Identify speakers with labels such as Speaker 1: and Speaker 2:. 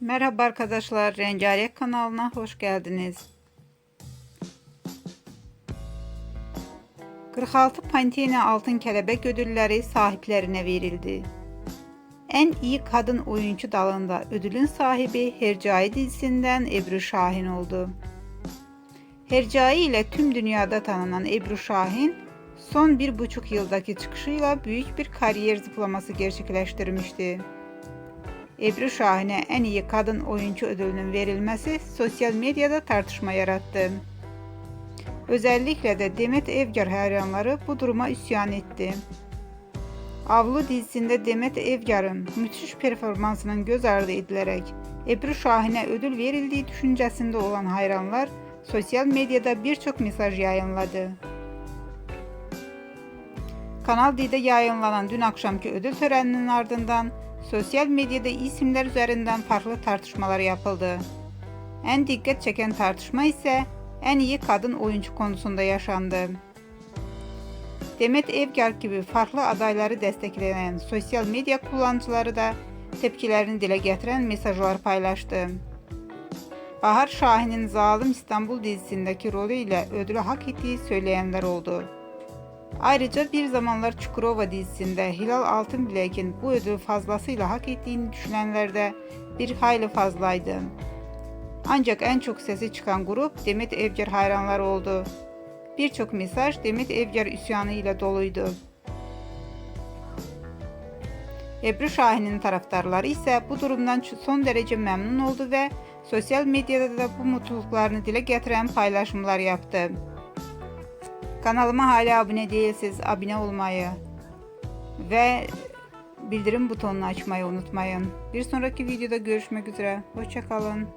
Speaker 1: Merhaba arkadaşlar, Rengarenk kanalına hoş geldiniz. 46 Pantene Altın Kelebek ödülleri sahiplerine verildi. En iyi kadın oyuncu dalında ödülün sahibi Hercai dizisinden Ebru Şahin oldu. Hercai ile tüm dünyada tanınan Ebru Şahin, son bir buçuk yıldaki çıkışıyla büyük bir kariyer zıplaması gerçekleştirmişti. Ebru Şahin'e en iyi kadın oyuncu ödülünün verilmesi sosyal medyada tartışma yarattı. Özellikle de Demet Evgar hayranları bu duruma isyan etti. Avlu dizisinde Demet Evgar'ın müthiş performansının göz ardı edilerek Ebru Şahin'e ödül verildiği düşüncesinde olan hayranlar sosyal medyada birçok mesaj yayınladı. Kanal D'de yayınlanan dün akşamki ödül töreninin ardından sosyal medyada isimler üzerinden farklı tartışmalar yapıldı. En dikkat çeken tartışma ise en iyi kadın oyuncu konusunda yaşandı. Demet Evgar gibi farklı adayları destekleyen sosyal medya kullanıcıları da tepkilerini dile getiren mesajlar paylaştı. Bahar Şahin'in Zalim İstanbul dizisindeki rolüyle ödülü hak ettiği söyleyenler oldu. Ayrıca bir zamanlar Çukurova dizisinde Hilal Altınbilek'in bu ödülü fazlasıyla hak ettiğini düşünenler de bir hayli fazlaydı. Ancak en çok sesi çıkan grup Demet Evgar hayranları oldu. Birçok mesaj Demet Evgar isyanı ile doluydu. Ebru Şahin'in taraftarları ise bu durumdan son derece memnun oldu ve sosyal medyada da bu mutluluklarını dile getiren paylaşımlar yaptı. Kanalıma hala abone değilseniz abone olmayı ve bildirim butonunu açmayı unutmayın. Bir sonraki videoda görüşmek üzere. Hoşçakalın.